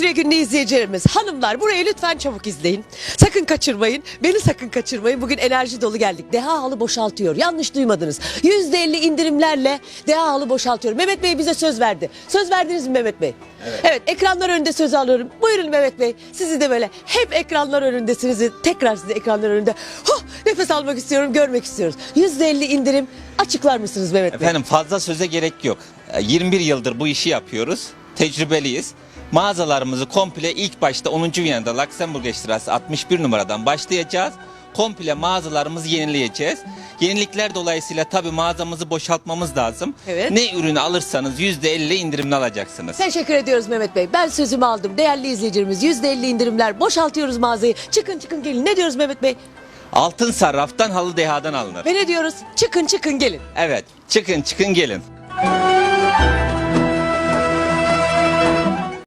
Süre günlü izleyicilerimiz, hanımlar burayı lütfen çabuk izleyin. Sakın kaçırmayın. Beni sakın kaçırmayın. Bugün enerji dolu geldik. Deha halı boşaltıyor. Yanlış duymadınız. %50 indirimlerle Deha halı boşaltıyor. Mehmet Bey bize söz verdi. Söz verdiniz mi Mehmet Bey? Evet. ekranlar önünde söz alıyorum. Buyurun Mehmet Bey. Sizi de böyle hep ekranlar önündesiniz. Tekrar sizi ekranlar önünde. Huh, nefes almak istiyorum, görmek istiyoruz. %50 indirim. Açıklar mısınız Mehmet Bey? Efendim fazla söze gerek yok. E, 21 yıldır bu işi yapıyoruz. Tecrübeliyiz. Mağazalarımızı komple ilk başta 10. Viyana'da Luxemburg Strasse 61 numaradan başlayacağız. Komple mağazalarımızı yenileyeceğiz. Yenilikler dolayısıyla tabii mağazamızı boşaltmamız lazım. Evet. Ne ürünü alırsanız %50 indirimli alacaksınız. Teşekkür ediyoruz Mehmet Bey. Ben sözümü aldım. Değerli izleyicilerimiz %50 indirimler. Boşaltıyoruz mağazayı. Çıkın çıkın gelin. Ne diyoruz Mehmet Bey? Altın sarraftan halı dehadan alınır. Ve ne diyoruz? Çıkın çıkın gelin. Evet çıkın çıkın gelin.